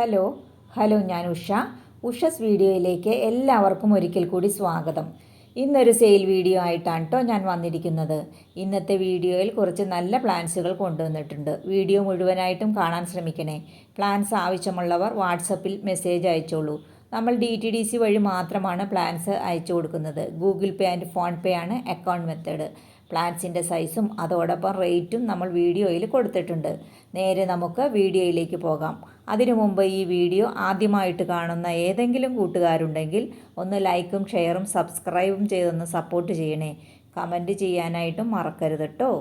Hello hello ഞാൻ ഉഷ. ഉഷസ് വീഡിയോയിലേക്ക് എല്ലാവർക്കും ഒരിക്കൽ കൂടി സ്വാഗതം. ഇന്നൊരു സെയിൽ വീഡിയോ ആയിട്ടാണ് കേട്ടോ ഞാൻ വന്നിരിക്കുന്നത്. ഇന്നത്തെ വീഡിയോയിൽ കുറച്ച് നല്ല പ്ലാൻസുകൾ കൊണ്ടുവന്നിട്ടുണ്ട്. വീഡിയോ മുഴുവനായിട്ടും കാണാൻ ശ്രമിക്കണേ. പ്ലാൻസ് ആവശ്യമുള്ളവർ വാട്സപ്പിൽ മെസ്സേജ് അയച്ചോളൂ. നമ്മൾ ഡി ടി ഡി സി വഴി മാത്രമാണ് പ്ലാൻസ് അയച്ചു കൊടുക്കുന്നത്. Google Pay and PhonePe ആണ് അക്കൗണ്ട് മെത്തേഡ് പ്ലാൻസിന്റെ സൈസും അതോടൊപ്പം റേറ്റും നമ്മൾ വീഡിയോയിൽ കൊടുത്തിട്ടുണ്ട്. നേരെ നമുക്ക് വീഡിയോയിലേക്ക് പോകാം. അതിനു മുമ്പ് ഈ വീഡിയോ ആദ്യമായിട്ട് കാണുന്ന ഏതെങ്കിലും കൂട്ടുകാരുണ്ടെങ്കിൽ ഒന്ന് ലൈക്കും ഷെയറും സബ്സ്ക്രൈബും ചെയ്തൊന്ന് സപ്പോർട്ട് ചെയ്യണേ. കമന്റ് ചെയ്യാനായിട്ടും മറക്കരുത് കേട്ടോ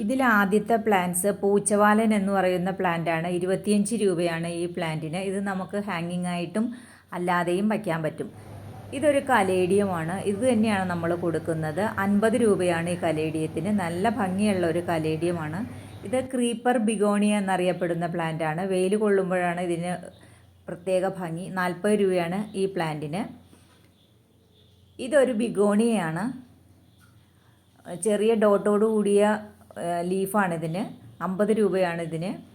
ഇതിൽ ആദ്യത്തെ പ്ലാന്റ്സ് പൂച്ചവാലൻ എന്ന് പറയുന്ന പ്ലാന്റാണ് ഇരുപത്തിയഞ്ച് രൂപയാണ് ഈ പ്ലാന്റിന് ഇത് നമുക്ക് ഹാങ്ങിങ് ആയിട്ടും അല്ലാതെയും വയ്ക്കാൻ പറ്റും. ഇതൊരു കലേഡിയമാണ്. ഇത് തന്നെയാണ് നമ്മൾ കൊടുക്കുന്നത്. അൻപത് രൂപയാണ് ഈ കലേഡിയത്തിന്. നല്ല ഭംഗിയുള്ള ഒരു കലേഡിയമാണ്. ഇത് ക്രീപ്പർ ബിഗോണിയ എന്നറിയപ്പെടുന്ന പ്ലാന്റാണ് വെയിൽ കൊള്ളുമ്പോഴാണ് ഇതിന് പ്രത്യേക ഭംഗി. നാൽപ്പത് രൂപയാണ് ഈ പ്ലാന്റിന് ഇതൊരു ബിഗോണിയയാണ് ചെറിയ ഡോട്ടോട് കൂടിയ ലീഫാണ് ഇതിന്. അമ്പത് രൂപയാണ് ഇതിന്.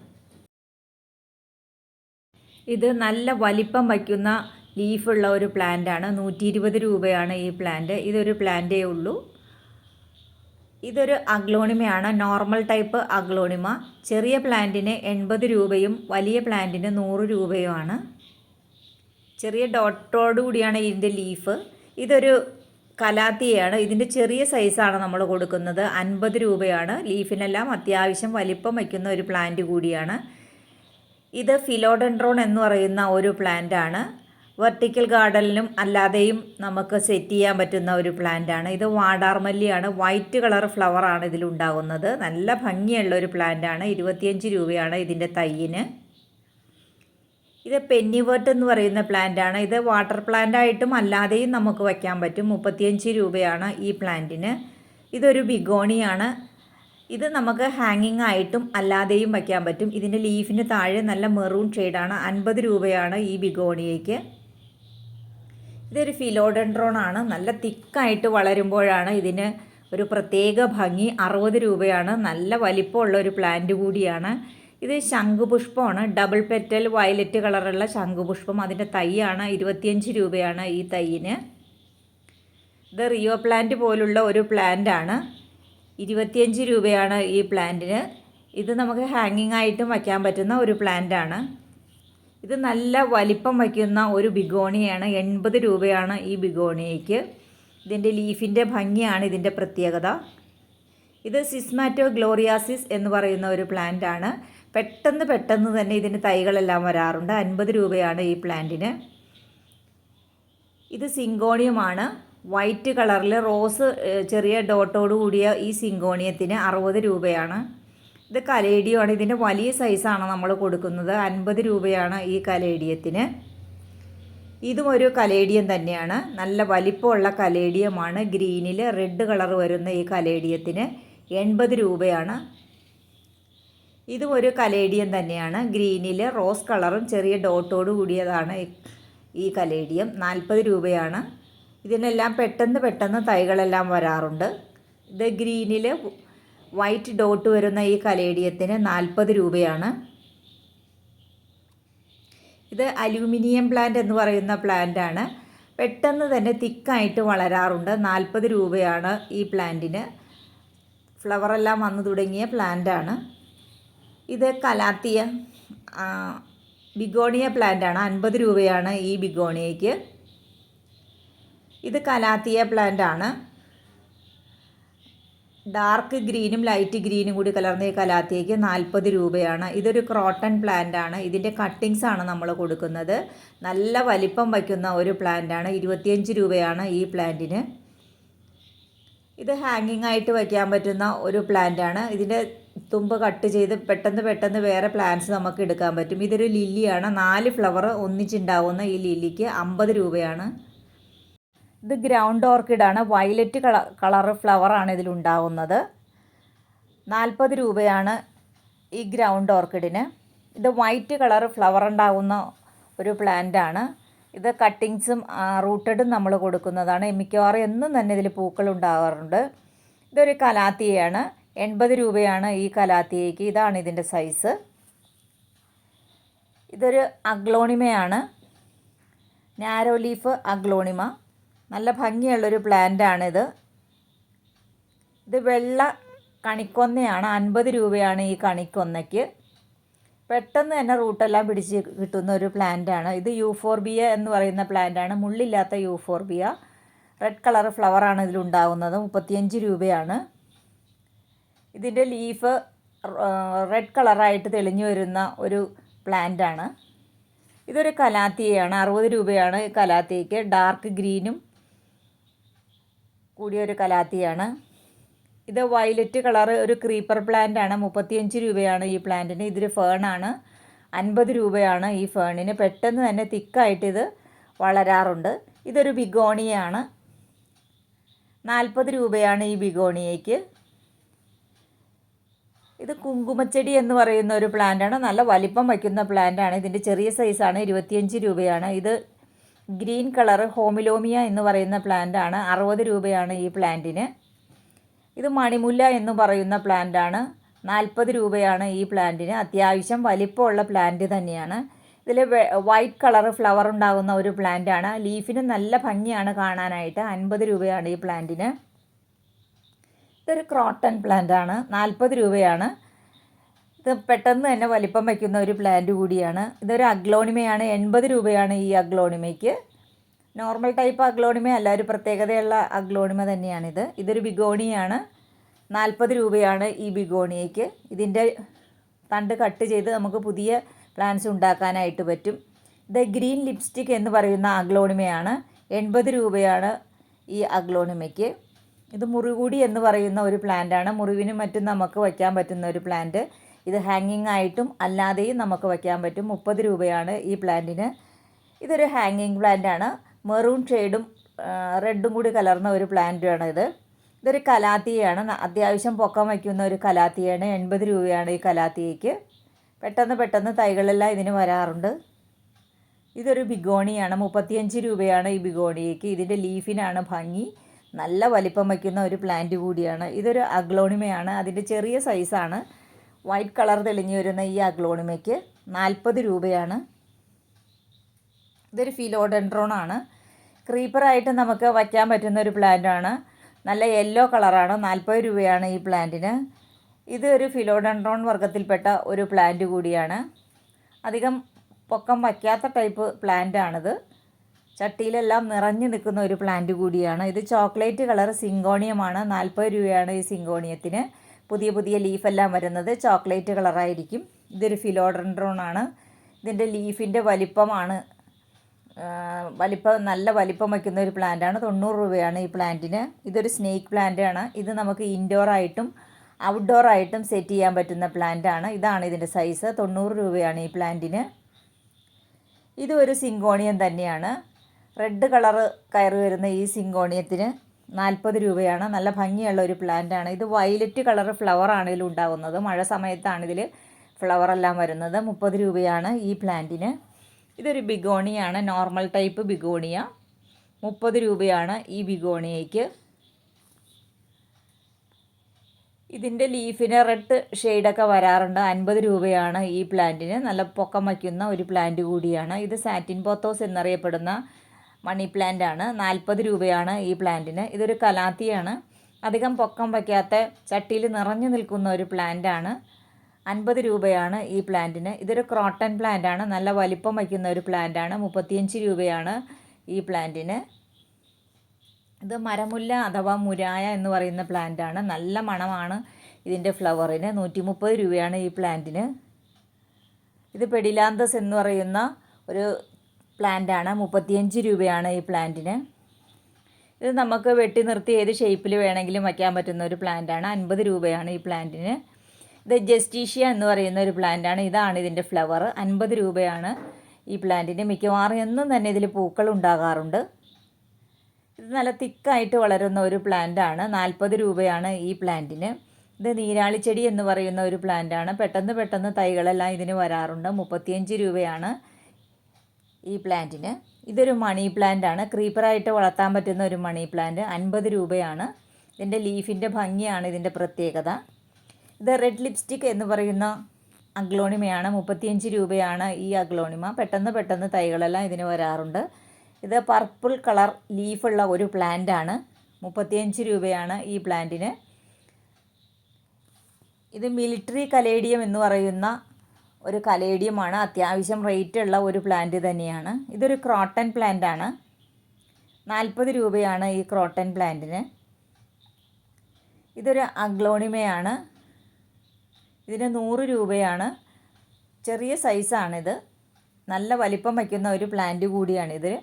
ഇത് നല്ല വലിപ്പം വയ്ക്കുന്ന ലീഫുള്ള ഒരു പ്ലാന്റാണ്. നൂറ്റി ഇരുപത് രൂപയാണ് ഈ പ്ലാന്റ്. ഇതൊരു പ്ലാന്റേ ഉള്ളൂ. ഇതൊരു അഗ്ലോണിമയാണ്. Normal type aglaonema. ചെറിയ പ്ലാന്റിന് എൺപത് രൂപയും വലിയ പ്ലാന്റിന് നൂറ് രൂപയുമാണ്. ചെറിയ ഡോട്ടോടു കൂടിയാണ് ഇതിന്റെ ലീഫ്. ഇതൊരു കലാത്തിയാണ് ഇതിന്റെ ചെറിയ സൈസാണ് നമ്മൾ കൊടുക്കുന്നത്. അൻപത് രൂപയാണ്. ലീഫിനെല്ലാം അത്യാവശ്യം വലിപ്പം വയ്ക്കുന്ന ഒരു പ്ലാന്റ് കൂടിയാണ്. ഇത് ഫിലോഡൻഡ്രോൺ എന്ന് പറയുന്ന ഒരു പ്ലാന്റാണ്. വെർട്ടിക്കൽ ഗാർഡനിലും അല്ലാതെയും നമുക്ക് സെറ്റ് ചെയ്യാൻ പറ്റുന്ന ഒരു പ്ലാന്റാണ്. ഇത് വാടാർമല്ലിയാണ്. വൈറ്റ് കളർ ഫ്ലവറാണ് ഇതിലുണ്ടാകുന്നത്. നല്ല ഭംഗിയുള്ള ഒരു പ്ലാന്റാണ്. ഇരുപത്തിയഞ്ച് രൂപയാണ് ഇതിന്റെ തൈയിന് ഇത് പെന്നിവേർട്ട് എന്ന് പറയുന്ന പ്ലാന്റ് ആണ്. ഇത് വാട്ടർ പ്ലാന്റ് ആയിട്ടും അല്ലാതെയും നമുക്ക് വയ്ക്കാൻ പറ്റും. മുപ്പത്തിയഞ്ച് രൂപയാണ് ഈ പ്ലാന്റിന് ഇതൊരു ബിഗോണിയാണ്. ഇത് നമുക്ക് ഹാങ്ങിങ് ആയിട്ടും അല്ലാതെയും വയ്ക്കാൻ പറ്റും. ഇതിന്റെ ലീഫിന് താഴെ നല്ല മെറൂൺ ഷെയ്ഡാണ് അൻപത് രൂപയാണ് ഈ ബിഗോണിയയ്ക്ക്. ഇതൊരു ഫിലോഡൻഡ്രോൺ ആണ്. നല്ല തിക്കായിട്ട് വളരുമ്പോഴാണ് ഇതിന് ഒരു പ്രത്യേക ഭംഗി. അറുപത് രൂപയാണ്. നല്ല വലിപ്പമുള്ള ഒരു പ്ലാന്റ് കൂടിയാണ്. ഇത് ശംഖുപുഷ്പമാണ്. ഡബിൾ പെറ്റൽ വയലറ്റ് കളറുള്ള ശംഖുപുഷ്പം. അതിന്റെ തൈയാണ് ഇരുപത്തിയഞ്ച് രൂപയാണ് ഈ തൈയിന്. ഇത് റിയോ പ്ലാന്റ് പോലുള്ള ഒരു പ്ലാന്റ് ആണ്. ഇരുപത്തിയഞ്ച് രൂപയാണ് ഈ പ്ലാന്റിന്. ഇത് നമുക്ക് ഹാങ്ങിങ് ആയിട്ടും വയ്ക്കാൻ പറ്റുന്ന ഒരു പ്ലാന്റ് ആണ്. ഇത് നല്ല വലിപ്പം വയ്ക്കുന്ന ഒരു ബിഗോണിയാണ്. എൺപത് രൂപയാണ് ഈ ബിഗോണിയയ്ക്ക്. ഇതിന്റെ ലീഫിന്റെ ഭംഗിയാണ് ഇതിന്റെ പ്രത്യേകത. ഇത് സിസ്മാറ്റോ ഗ്ലോറിയാസിസ് എന്ന് പറയുന്ന ഒരു പ്ലാന്റ് ആണ്. പെട്ടെന്ന് പെട്ടെന്ന് തന്നെ ഇതിന് തൈകളെല്ലാം വരാറുണ്ട്. അൻപത് രൂപയാണ് ഈ പ്ലാന്റിന്. ഇത് സിങ്കോണിയമാണ്. വൈറ്റ് കളറിൽ റോസ് ചെറിയ ഡോട്ടോട് കൂടിയ ഈ സിങ്കോണിയത്തിന് അറുപത് രൂപയാണ്. ഇത് കലേഡിയമാണ്. ഇതിന്റെ വലിയ സൈസാണ് നമ്മൾ കൊടുക്കുന്നത്. അൻപത് രൂപയാണ് ഈ കലേഡിയത്തിന്. ഇതും ഒരു കലേഡിയം തന്നെയാണ്. നല്ല വലിപ്പമുള്ള കലേഡിയമാണ്. ഗ്രീനിൽ റെഡ് കളർ വരുന്ന ഈ കലേഡിയത്തിന് എൺപത് രൂപയാണ്. ഇതും ഒരു കലേഡിയം തന്നെയാണ്. ഗ്രീനിൽ റോസ് കളറും ചെറിയ ഡോട്ടോട് കൂടിയതാണ് ഈ കലേഡിയം. നാൽപ്പത് രൂപയാണ്. ഇതിനെല്ലാം പെട്ടെന്ന് പെട്ടെന്ന് തൈകളെല്ലാം വരാറുണ്ട്. ഇത് ഗ്രീനിൽ വൈറ്റ് ഡോട്ട് വരുന്ന ഈ കലേഡിയത്തിന് നാൽപ്പത് രൂപയാണ്. ഇത് അലൂമിനിയം പ്ലാന്റ് എന്ന് പറയുന്ന പ്ലാന്റാണ് പെട്ടെന്ന് തന്നെ തിക്കായിട്ട് വളരാറുണ്ട്. നാൽപ്പത് രൂപയാണ് ഈ പ്ലാന്റിന്. ഫ്ലവറെല്ലാം വന്നു തുടങ്ങിയ പ്ലാന്റാണ് ഇത് കലാത്തിയ ബിഗോണിയ പ്ലാന്റാണ് അൻപത് രൂപയാണ് ഈ ബിഗോണിയയ്ക്ക്. ഇത് കലാത്തിയ പ്ലാന്റാണ് ഡാർക്ക് ഗ്രീനും ലൈറ്റ് ഗ്രീനും കൂടി കലർന്ന ഈ കലാത്തിയയ്ക്ക് നാൽപ്പത് രൂപയാണ്. ഇതൊരു ക്രോട്ടൺ പ്ലാന്റാണ് ഇതിന്റെ കട്ടിങ്സ് ആണ് നമ്മൾ കൊടുക്കുന്നത്. നല്ല വലിപ്പം വയ്ക്കുന്ന ഒരു പ്ലാന്റാണ് ഇരുപത്തിയഞ്ച് രൂപയാണ് ഈ പ്ലാന്റിന് ഇത് ഹാങ്ങിങ് ആയിട്ട് വയ്ക്കാൻ പറ്റുന്ന ഒരു പ്ലാന്റാണ് ഇതിന്റെ തുമ്പ് കട്ട് ചെയ്ത് പെട്ടെന്ന് പെട്ടെന്ന് വേറെ പ്ലാന്റ്സ് നമുക്ക് എടുക്കാൻ പറ്റും. ഇതൊരു ലില്ലിയാണ്. നാല് ഫ്ലവർ ഒന്നിച്ചുണ്ടാവുന്ന ഈ ലില്ലിക്ക് അമ്പത് രൂപയാണ്. ഇത് ഗ്രൗണ്ട് ഓർക്കിഡാണ് വയലറ്റ് കളർ കളർ ഫ്ലവറാണ് ഇതിലുണ്ടാവുന്നത് നാൽപ്പത് രൂപയാണ് ഈ ഗ്രൗണ്ട് ഓർക്കിഡിന് ഇത് വൈറ്റ് കളർ ഫ്ലവർ ഉണ്ടാകുന്ന ഒരു പ്ലാന്റാണ് ഇത് കട്ടിങ്സും റൂട്ടഡും നമ്മൾ കൊടുക്കുന്നതാണ്. മിക്കവാറും എന്നും തന്നെ ഇതിൽ പൂക്കൾ ഉണ്ടാകാറുണ്ട്. ഇതൊരു കലാത്തിയാണ് എൺപത് രൂപയാണ് ഈ കലാത്തിയയ്ക്ക് ഇതാണ് ഇതിന്റെ സൈസ്. ഇതൊരു അഗ്ലോണിമയാണ്. Narrow leaf aglaonema. നല്ല ഭംഗിയുള്ളൊരു പ്ലാന്റാണിത്. ഇത് വെള്ള കണിക്കൊന്നയാണ്. അൻപത് രൂപയാണ് ഈ കണിക്കൊന്നയ്ക്ക്. പെട്ടെന്ന് തന്നെ റൂട്ടെല്ലാം പിടിച്ച് കിട്ടുന്ന ഒരു പ്ലാന്റാണ്. ഇത് യൂഫോർബിയ എന്ന് പറയുന്ന പ്ലാന്റാണ്. മുള്ളില്ലാത്ത യൂഫോർബിയ. റെഡ് കളർ ഫ്ലവറാണ് ഇതിലുണ്ടാകുന്നത് മുപ്പത്തിയഞ്ച് രൂപയാണ്. ഇതിന്റെ ലീഫ് റെഡ് കളറായിട്ട് തെളിഞ്ഞു വരുന്ന ഒരു പ്ലാന്റാണ്. ഇതൊരു കലാത്തിയാണ് അറുപത് രൂപയാണ് കലാത്തിക്ക് ഡാർക്ക് ഗ്രീനും കൂടിയൊരു കലാത്തിയാണ്. ഇത് വയലറ്റ് കളർ ഒരു ക്രീപ്പർ പ്ലാന്റ് ആണ് മുപ്പത്തിയഞ്ച് രൂപയാണ് ഈ പ്ലാന്റിന്. ഇതൊരു ഫേണാണ് അൻപത് രൂപയാണ് ഈ ഫേണിന്. പെട്ടെന്ന് തന്നെ തിക്കായിട്ട് ഇത് വളരാറുണ്ട്. ഇതൊരു ബിഗോണിയാണ് നാൽപ്പത് രൂപയാണ് ഈ ബിഗോണിയയ്ക്ക്. ഇത് കുങ്കുമച്ചെടി എന്ന് പറയുന്ന ഒരു പ്ലാന്റാണ് നല്ല വലിപ്പം വയ്ക്കുന്ന പ്ലാന്റാണ് ഇതിന്റെ ചെറിയ സൈസാണ് ഇരുപത്തിയഞ്ച് രൂപയാണ്. ഇത് ഗ്രീൻ കളർ ഹോമിലോമിയ എന്ന് പറയുന്ന പ്ലാന്റാണ് അറുപത് രൂപയാണ് ഈ പ്ലാന്റിന് ഇത് മണിമുല്ല എന്ന് പറയുന്ന പ്ലാന്റാണ് നാൽപ്പത് രൂപയാണ് ഈ പ്ലാന്റിന് അത്യാവശ്യം വലിപ്പമുള്ള പ്ലാന്റ് തന്നെയാണ്. ഇതിൽ വൈറ്റ് കളർ ഫ്ലവർ ഉണ്ടാകുന്ന ഒരു പ്ലാന്റാണ് ലീഫിന് നല്ല ഭംഗിയാണ് കാണാനായിട്ട്. അൻപത് രൂപയാണ് ഈ പ്ലാന്റിന് ഇതൊരു ക്രോട്ടൺ പ്ലാന്റ് ആണ്. നാൽപ്പത് രൂപയാണ്. ഇത് പെട്ടെന്ന് തന്നെ വലിപ്പം വയ്ക്കുന്ന ഒരു പ്ലാന്റ് കൂടിയാണ്. ഇതൊരു അഗ്ലോണിമയാണ്. എൺപത് രൂപയാണ് ഈ അഗ്ലോണിമയ്ക്ക്. നോർമൽ ടൈപ്പ് അഗ്ലോണിമ അല്ല ഒരു പ്രത്യേകതയുള്ള അഗ്ലോണിമ തന്നെയാണിത്. ഇതൊരു ബിഗോണിയാണ്. നാൽപ്പത് രൂപയാണ് ഈ ബിഗോണിയയ്ക്ക്. ഇതിന്റെ തണ്ട് കട്ട് ചെയ്ത് നമുക്ക് പുതിയ പ്ലാന്റ്സ് ഉണ്ടാക്കാനായിട്ട് പറ്റും. ഇത് ഗ്രീൻ ലിപ്സ്റ്റിക് എന്ന് പറയുന്ന അഗ്ലോണിമയാണ്. എൺപത് രൂപയാണ് ഈ അഗ്ലോണിമയ്ക്ക്. ഇത് മുറികൂടി എന്ന് പറയുന്ന ഒരു പ്ലാന്റാണ് മുറിവിനും മറ്റും നമുക്ക് വയ്ക്കാൻ പറ്റുന്ന ഒരു പ്ലാന്റ് ഇത് ഹാങ്ങിങ് ആയിട്ടും അല്ലാതെയും നമുക്ക് വയ്ക്കാൻ പറ്റും. മുപ്പത് രൂപയാണ് ഈ പ്ലാന്റിന് ഇതൊരു ഹാങ്ങിങ് പ്ലാന്റാണ് മെറൂൺ ഷെയ്ഡും റെഡും കൂടി കലർന്ന ഒരു പ്ലാന്റാണ് ഇത്. ഇതൊരു കലാത്തിയാണ്. അത്യാവശ്യം പൊക്കം വയ്ക്കുന്ന ഒരു കലാത്തിയാണ്. എൺപത് രൂപയാണ് ഈ കലാത്തിയയ്ക്ക് പെട്ടെന്ന് പെട്ടെന്ന് തൈകളെല്ലാം ഇതിന് വരാറുണ്ട്. ഇതൊരു ബിഗോണിയാണ്. മുപ്പത്തിയഞ്ച് രൂപയാണ് ഈ ബിഗോണിയയ്ക്ക് ഇതിന്റെ ലീഫിനാണ് ഭംഗി. നല്ല വലിപ്പം വയ്ക്കുന്ന ഒരു പ്ലാന്റ് കൂടിയാണ്. ഇതൊരു അഗ്ലോണിമയാണ്. അതിന്റെ ചെറിയ സൈസാണ് വൈറ്റ് കളർ തെളിഞ്ഞു വരുന്ന ഈ അഗ്ലോണിമയ്ക്ക് നാൽപ്പത് രൂപയാണ്. ഇതൊരു ഫിലോഡെൻഡ്രോൺ ആണ്. ക്രീപ്പറായിട്ട് നമുക്ക് വയ്ക്കാൻ പറ്റുന്ന ഒരു പ്ലാന്റാണ് നല്ല യെല്ലോ കളറാണ് നാൽപ്പത് രൂപയാണ് ഈ പ്ലാന്റിന് ഇത് ഒരു ഫിലോഡെൻഡ്രോൺ വർഗത്തിൽപ്പെട്ട ഒരു പ്ലാന്റ് കൂടിയാണ്. അധികം പൊക്കം വയ്ക്കാത്ത ടൈപ്പ് പ്ലാന്റാണിത് ചട്ടിയിലെല്ലാം നിറഞ്ഞു നിൽക്കുന്ന ഒരു പ്ലാന്റ് കൂടിയാണ്. ഇത് ചോക്ലേറ്റ് കളർ സിങ്കോണിയമാണ്. നാൽപ്പത് രൂപയാണ് ഈ സിങ്കോണിയത്തിന്. പുതിയ പുതിയ ലീഫെല്ലാം വരുന്നത് ചോക്ലേറ്റ് കളറായിരിക്കും ഇതൊരു ഫിലോഡൻഡ്രോൺ ആണ് ഇതിന്റെ ലീഫിന്റെ വലിപ്പമാണ്. വലിപ്പം നല്ല വലിപ്പം വയ്ക്കുന്ന ഒരു പ്ലാന്റാണ് തൊണ്ണൂറ് രൂപയാണ് ഈ പ്ലാന്റിന് ഇതൊരു സ്നേക്ക് പ്ലാന്റ് ആണ്. ഇത് നമുക്ക് ഇൻഡോർ ആയിട്ടും ഔട്ട്ഡോർ ആയിട്ടും സെറ്റ് ചെയ്യാൻ പറ്റുന്ന പ്ലാന്റ് ആണ്. ഇതാണ് ഇതിന്റെ സൈസ് തൊണ്ണൂറ് രൂപയാണ് ഈ പ്ലാന്റിന് ഇതും ഒരു സിങ്കോണിയം തന്നെയാണ്. റെഡ് കളറ് കയറി വരുന്ന ഈ സിങ്കോണിയത്തിന് നാൽപ്പത് രൂപയാണ്. നല്ല ഭംഗിയുള്ള ഒരു പ്ലാന്റ് ആണ്. ഇത് വയലറ്റ് കളർ ഫ്ലവർ ആണ് ഇതിൽ ഉണ്ടാകുന്നത് മഴ സമയത്താണ് ഇതിൽ ഫ്ലവർ എല്ലാം വരുന്നത്. മുപ്പത് രൂപയാണ് ഈ പ്ലാന്റിന് ഇതൊരു ബിഗോണിയാണ്. Normal type begonia. മുപ്പത് രൂപയാണ് ഈ ബിഗോണിയയ്ക്ക്. ഇതിന്റെ ലീഫിന് റെഡ് ഷെയ്ഡൊക്കെ വരാറുണ്ട്. അൻപത് രൂപയാണ് ഈ പ്ലാന്റിന് നല്ല പൊക്കം വയ്ക്കുന്ന ഒരു പ്ലാന്റ് കൂടിയാണ്. ഇത് സാറ്റിൻ പോത്തോസ് എന്നറിയപ്പെടുന്ന മണി പ്ലാന്റ് ആണ്. നാൽപ്പത് രൂപയാണ് ഈ പ്ലാന്റിന്. ഇതൊരു കലാത്തിയാണ്. അധികം പൊക്കം വയ്ക്കാത്ത ചട്ടിയിൽ നിറഞ്ഞു നിൽക്കുന്ന ഒരു പ്ലാന്റ് ആണ്. അൻപത് രൂപയാണ് ഈ പ്ലാന്റിന്. ഇതൊരു ക്രോട്ടൺ പ്ലാന്റ് ആണ്. നല്ല വലിപ്പം വയ്ക്കുന്ന ഒരു പ്ലാന്റ് ആണ്. മുപ്പത്തിയഞ്ച് രൂപയാണ് ഈ പ്ലാന്റിന്. ഇത് മരമുല്ല അഥവാ മുരായ എന്ന് പറയുന്ന പ്ലാന്റ് ആണ്. നല്ല മണമാണ് ഇതിന്റെ ഫ്ലവറിന്. നൂറ്റി മുപ്പത് രൂപയാണ് ഈ പ്ലാന്റിന്. ഇത് പെഡിലാന്തസ് എന്ന് പറയുന്ന ഒരു പ്ലാന്റ് ആണ് മുപ്പത്തിയഞ്ച് രൂപയാണ് ഈ പ്ലാന്റിന്. ഇത് നമുക്ക് വെട്ടി നിർത്തി ഏത് ഷേപ്പിൽ വേണമെങ്കിലും വയ്ക്കാൻ പറ്റുന്ന ഒരു പ്ലാന്റാണ്. അൻപത് രൂപയാണ് ഈ പ്ലാന്റിന്. ഇത് ജസ്റ്റീഷ്യ എന്ന് പറയുന്ന ഒരു പ്ലാന്റാണ്. ഇതാണ് ഇതിന്റെ ഫ്ലവർ. അൻപത് രൂപയാണ് ഈ പ്ലാന്റിന്. മിക്കവാറും എന്നും തന്നെ ഇതിൽ പൂക്കൾ ഉണ്ടാകാറുണ്ട്. ഇത് നല്ല തിക്കായിട്ട് വളരുന്ന ഒരു പ്ലാന്റാണ്. നാൽപ്പത് രൂപയാണ് ഈ പ്ലാന്റിന്. ഇത് നീരാളിച്ചെടി എന്ന് പറയുന്ന ഒരു പ്ലാന്റാണ്. പെട്ടെന്ന് പെട്ടെന്ന് തൈകളെല്ലാം ഇതിന് വരാറുണ്ട്. മുപ്പത്തിയഞ്ച് രൂപയാണ്. ഈ പ്ലാന്റിന്. ഇതൊരു മണി പ്ലാന്റ് ആണ് ക്രീപ്പറായിട്ട് വളർത്താൻ പറ്റുന്ന ഒരു മണി പ്ലാന്റ്. അൻപത് രൂപയാണ്. ഇതിന്റെ ലീഫിന്റെ ഭംഗിയാണ് ഇതിന്റെ പ്രത്യേകത. ഇത് റെഡ് ലിപ്സ്റ്റിക് എന്ന് പറയുന്ന അഗ്ലോണിമയാണ്. മുപ്പത്തിയഞ്ച് രൂപയാണ് ഈ അഗ്ലോണിമ. പെട്ടെന്ന് പെട്ടെന്ന് തൈകളെല്ലാം ഇതിന് വരാറുണ്ട്. ഇത് പർപ്പിൾ കളർ ലീഫുള്ള ഒരു പ്ലാന്റ് ആണ് മുപ്പത്തിയഞ്ച് രൂപയാണ് ഈ പ്ലാന്റിന്. ഇത് മിലിറ്ററി കലേഡിയം എന്ന് പറയുന്ന ഒരു കലേഡിയമാണ്. അത്യാവശ്യം റേറ്റ് ഉള്ള ഒരു പ്ലാന്റ് തന്നെയാണ്. ഇതൊരു ക്രോട്ടൺ പ്ലാന്റ് ആണ്. നാൽപ്പത് രൂപയാണ് ഈ ക്രോട്ടൺ പ്ലാന്റിന് ഇതൊരു അഗ്ലോണിമയാണ്. ഇതിന് നൂറ് രൂപയാണ്. ചെറിയ സൈസാണിത് നല്ല വലിപ്പം വയ്ക്കുന്ന ഒരു പ്ലാന്റ് കൂടിയാണിത്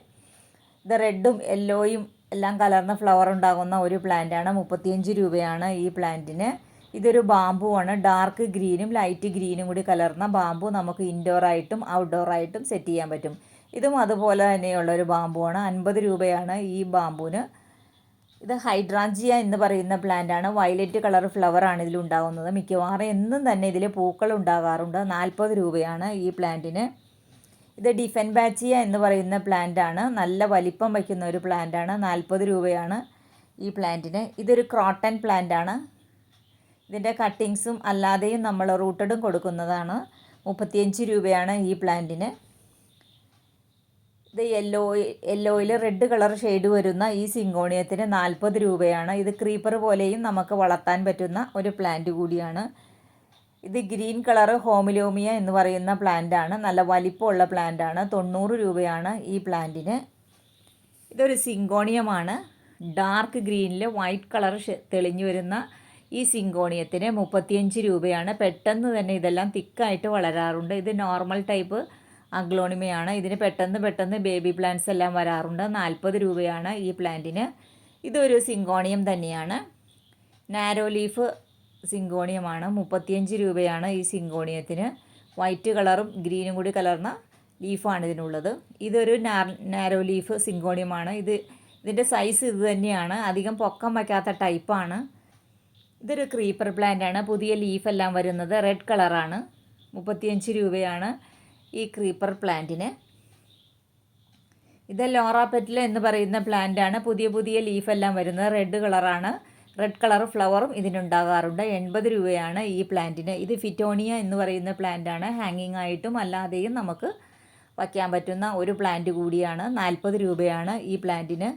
ഇത്. റെഡും യെല്ലോയും എല്ലാം കലർന്ന ഫ്ലവർ ഉണ്ടാകുന്ന ഒരു പ്ലാന്റാണ് മുപ്പത്തിയഞ്ച് രൂപയാണ് ഈ പ്ലാന്റിന് ഇതൊരു ബാമ്പു ആണ് ഡാർക്ക് ഗ്രീനും ലൈറ്റ് ഗ്രീനും കൂടി കലർന്ന ബാമ്പു നമുക്ക് ഇൻഡോർ ആയിട്ടും ഔട്ട്ഡോർ ആയിട്ടും സെറ്റ് ചെയ്യാൻ പറ്റും. ഇതും അതുപോലെ തന്നെയുള്ള ഒരു ബാമ്പു ആണ് അൻപത് രൂപയാണ് ഈ ബാമ്പുവിന്. ഇത് ഹൈഡ്രാഞ്ചിയ എന്ന് പറയുന്ന പ്ലാന്റ് ആണ്. വയലറ്റ് കളർ ഫ്ലവർ ആണ് ഇതിൽ ഉണ്ടാകുന്നത് മിക്കവാറും എന്നും തന്നെ ഇതിൽ പൂക്കൾ ഉണ്ടാകാറുണ്ട്. നാൽപ്പത് രൂപയാണ് ഈ പ്ലാന്റിന് ഇത് ഡിഫൻ ബാച്ചിയ എന്ന് പറയുന്ന പ്ലാന്റ് ആണ്. നല്ല വലിപ്പം വയ്ക്കുന്ന ഒരു പ്ലാന്റ് ആണ്. നാൽപ്പത് രൂപയാണ് ഈ പ്ലാന്റിന് ഇതൊരു ക്രോട്ടൻ പ്ലാന്റ് ആണ്. ഇതിന്റെ കട്ടിങ്സും അല്ലാതെയും നമ്മൾ റൂട്ടഡും കൊടുക്കുന്നതാണ്. മുപ്പത്തിയഞ്ച് രൂപയാണ് ഈ പ്ലാന്റിന്. ഇത് യെല്ലോ യെല്ലോയിൽ റെഡ് കളർ ഷെയ്ഡ് വരുന്ന ഈ സിങ്കോണിയത്തിന് നാൽപ്പത് രൂപയാണ്. ഇത് ക്രീപ്പർ പോലെയും നമുക്ക് വളർത്താൻ പറ്റുന്ന ഒരു പ്ലാന്റ് കൂടിയാണ്. ഇത് ഗ്രീൻ കളർ ഹോമിലോമിയ എന്ന് പറയുന്ന പ്ലാന്റ് ആണ് നല്ല വലിപ്പമുള്ള പ്ലാന്റ് ആണ് തൊണ്ണൂറ് രൂപയാണ് ഈ പ്ലാന്റിന്. ഇതൊരു സിങ്കോണിയമാണ്. ഡാർക്ക് ഗ്രീനിൽ വൈറ്റ് കളർ തെളിഞ്ഞു വരുന്ന ഈ സിങ്കോണിയത്തിന് മുപ്പത്തിയഞ്ച് രൂപയാണ്. പെട്ടെന്ന് തന്നെ ഇതെല്ലാം തിക്കായിട്ട് വളരാറുണ്ട്. ഇത് നോർമൽ ടൈപ്പ് അഗ്ലോണിമയാണ്. ഇതിന് പെട്ടെന്ന് പെട്ടെന്ന് ബേബി പ്ലാന്റ്സ് എല്ലാം വരാറുണ്ട്. നാൽപ്പത് രൂപയാണ് ഈ പ്ലാന്റിന് ഇതൊരു സിങ്കോണിയം തന്നെയാണ്. നാരോ ലീഫ് സിങ്കോണിയമാണ്. മുപ്പത്തിയഞ്ച് രൂപയാണ് ഈ സിങ്കോണിയത്തിന്. വൈറ്റ് കളറും ഗ്രീനും കൂടി കലർന്ന ലീഫാണ് ഇതിനുള്ളത്. ഇതൊരു നാരോ ലീഫ് സിങ്കോണിയമാണ്. ഇത് ഇതിന്റെ സൈസ് ഇത് തന്നെയാണ്. അധികം പൊക്കം വയ്ക്കാത്ത ടൈപ്പാണ് ഇതൊരു ക്രീപ്പർ പ്ലാന്റ് ആണ്. പുതിയ ലീഫെല്ലാം വരുന്നത് റെഡ് കളറാണ് മുപ്പത്തിയഞ്ച് രൂപയാണ് ഈ ക്രീപ്പർ പ്ലാന്റിന് ഇത് ലോറാപെറ്റിൽ എന്ന് പറയുന്ന പ്ലാന്റ് ആണ്. പുതിയ പുതിയ ലീഫെല്ലാം വരുന്നത് റെഡ് കളറാണ് റെഡ് കളർ ഫ്ലവറും ഇതിനുണ്ടാകാറുണ്ട്. എൺപത് രൂപയാണ് ഈ പ്ലാന്റിന് ഇത് ഫിറ്റോണിയ എന്ന് പറയുന്ന പ്ലാന്റ് ആണ്. ഹാങ്ങിങ് ആയിട്ടും അല്ലാതെയും നമുക്ക് വയ്ക്കാൻ പറ്റുന്ന ഒരു പ്ലാന്റ് കൂടിയാണ്. നാൽപ്പത് രൂപയാണ് ഈ പ്ലാന്റിന്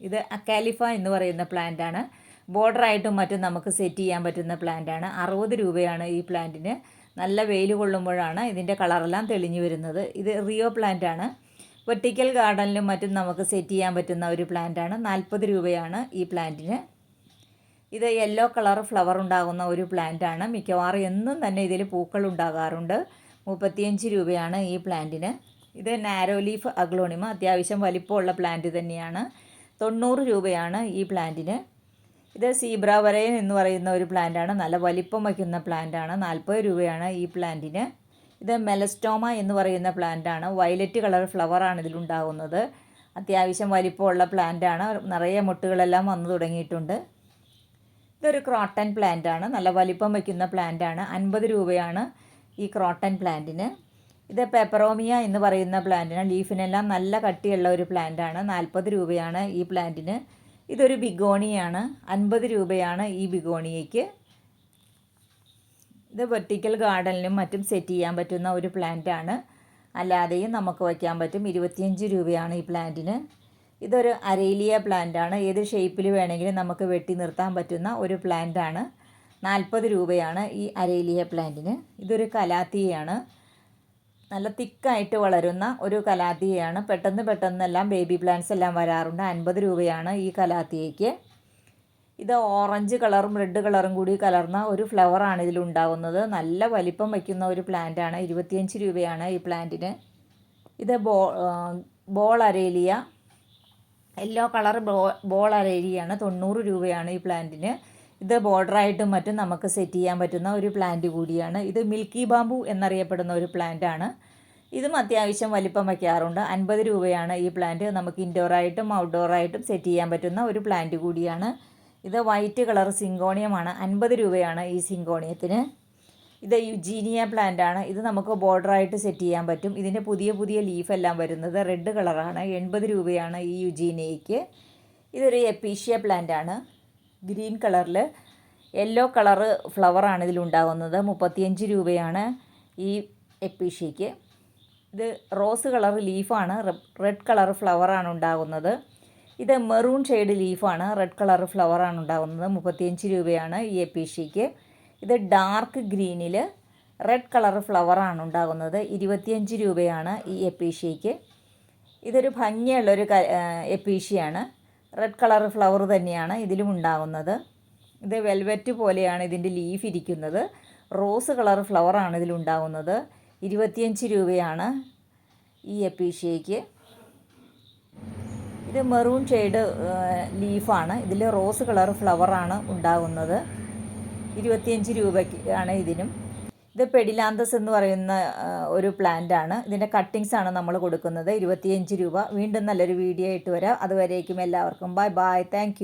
ഇത് അക്കാലിഫ എന്ന് പറയുന്ന പ്ലാന്റ് ആണ്. ബോർഡറായിട്ടും മറ്റും നമുക്ക് സെറ്റ് ചെയ്യാൻ പറ്റുന്ന പ്ലാന്റ് ആണ് അറുപത് രൂപയാണ് ഈ പ്ലാന്റിന്. നല്ല വെയിൽ കൊള്ളുമ്പോഴാണ് ഇതിന്റെ കളറെല്ലാം തെളിഞ്ഞു വരുന്നത്. ഇത് റിയോ പ്ലാന്റ് ആണ് വെർട്ടിക്കൽ ഗാർഡനിലും മറ്റും നമുക്ക് സെറ്റ് ചെയ്യാൻ പറ്റുന്ന ഒരു പ്ലാന്റ് ആണ് നാൽപ്പത് രൂപയാണ് ഈ പ്ലാന്റിന്. ഇത് യെല്ലോ കളർ ഫ്ലവർ ഉണ്ടാകുന്ന ഒരു പ്ലാന്റ് ആണ് മിക്കവാറും എന്നും തന്നെ ഇതിൽ പൂക്കൾ ഉണ്ടാകാറുണ്ട്. മുപ്പത്തിയഞ്ച് രൂപയാണ് ഈ പ്ലാന്റിന്. ഇത് നാരോ ലീഫ് അഗ്ലോണിമ അത്യാവശ്യം വലിപ്പമുള്ള പ്ലാന്റ് തന്നെയാണ്. തൊണ്ണൂറ് രൂപയാണ് ഈ പ്ലാന്റിന്. ഇത് സീബ്ര വരയൻ എന്ന് പറയുന്ന ഒരു പ്ലാന്റാണ് നല്ല വലിപ്പം വയ്ക്കുന്ന പ്ലാന്റാണ് നാൽപ്പത് രൂപയാണ് ഈ പ്ലാന്റിന് ഇത് മെലസ്റ്റോമ എന്ന് പറയുന്ന പ്ലാന്റാണ് വയലറ്റ് കളർ ഫ്ലവറാണ് ഇതിലുണ്ടാകുന്നത് അത്യാവശ്യം വലിപ്പമുള്ള പ്ലാന്റാണ് നിറയെ മുട്ടുകളെല്ലാം വന്നു തുടങ്ങിയിട്ടുണ്ട്. ഇതൊരു ക്രോട്ടൺ പ്ലാന്റാണ് നല്ല വലിപ്പം വയ്ക്കുന്ന പ്ലാന്റാണ് അൻപത് രൂപയാണ് ഈ ക്രോട്ടൻ പ്ലാന്റിന് ഇത് പെപ്പറോമിയ എന്ന് പറയുന്ന പ്ലാന്റിന് ലീഫിനെല്ലാം നല്ല കട്ടിയുള്ള ഒരു പ്ലാന്റാണ് നാൽപ്പത് രൂപയാണ് ഈ പ്ലാന്റിന് ഇതൊരു ബിഗോണിയാണ്. അൻപത് രൂപയാണ് ഈ ബിഗോണിയയ്ക്ക്. ഇത് വെർട്ടിക്കൽ ഗാർഡനിലും മറ്റും സെറ്റ് ചെയ്യാൻ പറ്റുന്ന ഒരു പ്ലാന്റാണ്. അല്ലാതെയും നമുക്ക് വയ്ക്കാൻ പറ്റും. ഇരുപത്തിയഞ്ച് രൂപയാണ് ഈ പ്ലാന്റിന്. ഇതൊരു അരേലിയ പ്ലാന്റാണ്. ഏത് ഷേപ്പിൽ വേണമെങ്കിലും നമുക്ക് വെട്ടി നിർത്താൻ പറ്റുന്ന ഒരു പ്ലാന്റാണ്. നാൽപ്പത് രൂപയാണ് ഈ അരേലിയ പ്ലാന്റിന്. ഇതൊരു കലാത്തിയാണ് നല്ല തിക്കായിട്ട് വളരുന്ന ഒരു കലാത്തിയാണ് പെട്ടെന്ന് പെട്ടെന്നെല്ലാം ബേബി പ്ലാന്റ്സ് എല്ലാം വരാറുണ്ട്. അൻപത് രൂപയാണ് ഈ കലാത്തിയയ്ക്ക് ഇത് ഓറഞ്ച് കളറും റെഡ് കളറും കൂടി കലർന്ന ഒരു ഫ്ലവറാണ് ഇതിലുണ്ടാകുന്നത് നല്ല വലിപ്പം വയ്ക്കുന്ന ഒരു പ്ലാന്റാണ് ഇരുപത്തിയഞ്ച് രൂപയാണ് ഈ പ്ലാന്റിന് ഇത് ball aralia. Yellow colour ball അരേലിയാണ്. തൊണ്ണൂറ് രൂപയാണ് ഈ പ്ലാന്റിന് ഇത് ബോർഡറായിട്ടും മറ്റും നമുക്ക് സെറ്റ് ചെയ്യാൻ പറ്റുന്ന ഒരു പ്ലാന്റ് കൂടിയാണ്. ഇത് മിൽക്കി ബാമ്പു എന്നറിയപ്പെടുന്ന ഒരു പ്ലാന്റ് ആണ്. ഇതും അത്യാവശ്യം വലിപ്പം വയ്ക്കാറുണ്ട്. അൻപത് രൂപയാണ് ഈ പ്ലാന്റ് നമുക്ക് ഇൻഡോറായിട്ടും ഔട്ട്ഡോറായിട്ടും സെറ്റ് ചെയ്യാൻ പറ്റുന്ന ഒരു പ്ലാന്റ് കൂടിയാണ്. ഇത് വൈറ്റ് കളർ സിങ്കോണിയമാണ്. അൻപത് രൂപയാണ് ഈ സിങ്കോണിയത്തിന്. ഇത് യുജീനിയ പ്ലാന്റ് ആണ്. ഇത് നമുക്ക് ബോർഡറായിട്ട് സെറ്റ് ചെയ്യാൻ പറ്റും. ഇതിന്റെ പുതിയ പുതിയ ലീഫ് എല്ലാം വരുന്നത് റെഡ് കളറാണ് എൺപത് രൂപയാണ് ഈ യുജീനിയയ്ക്ക് ഇതൊരു എപ്പീഷ്യ പ്ലാന്റ് ആണ്. ഗ്രീൻ കളറിൽ യെല്ലോ കളറ് ഫ്ലവറാണ് ഇതിലുണ്ടാകുന്നത് മുപ്പത്തിയഞ്ച് രൂപയാണ് ഈ എപ്പീഷ്യയ്ക്ക് ഇത് റോസ് കളർ ലീഫാണ് റെഡ് കളർ ഫ്ലവറാണ് ഉണ്ടാകുന്നത്. ഇത് മെറൂൺ ഷെയ്ഡ് ലീഫാണ് റെഡ് കളർ ഫ്ലവറാണ് ഉണ്ടാകുന്നത്. മുപ്പത്തിയഞ്ച് രൂപയാണ് ഈ എപ്പീഷ്യയ്ക്ക് ഇത് ഡാർക്ക് ഗ്രീനിൽ റെഡ് കളർ ഫ്ലവറാണ് ഉണ്ടാകുന്നത്. ഇരുപത്തിയഞ്ച് രൂപയാണ് ഈ എപ്പീഷ്യയ്ക്ക് ഇതൊരു ഭംഗിയുള്ളൊരു എപ്പീഷ്യയാണ് റെഡ് കളർ ഫ്ലവർ തന്നെയാണ് ഇതിലും ഉണ്ടാകുന്നത് ഇത് വെൽവെറ്റ് പോലെയാണ് ഇതിന്റെ ലീഫ് ഇരിക്കുന്നത്. റോസ് കളർ ഫ്ലവറാണ് ഇതിലുണ്ടാകുന്നത് ഇരുപത്തിയഞ്ച് രൂപയാണ് ഈ എപ്പീഷ്യയ്ക്ക് ഇത് മെറൂൺ ഷെയ്ഡ് ലീഫാണ് ഇതിൽ റോസ് കളർ ഫ്ലവറാണ് ഉണ്ടാകുന്നത് ഇരുപത്തിയഞ്ച് രൂപയ്ക്ക് ആണ് ഇതിനും. ഇത് പെഡിലാന്തസ് എന്ന് പറയുന്ന ഒരു പ്ലാന്റ് ആണ്. ഇതിന്റെ കട്ടിങ്സ് ആണ് നമ്മൾ കൊടുക്കുന്നത്. ഇരുപത്തിയഞ്ച് രൂപ. വീണ്ടും നല്ലൊരു വീഡിയോ ആയിട്ട് വരാം. അതുവരേക്കും എല്ലാവർക്കും. Bye bye thank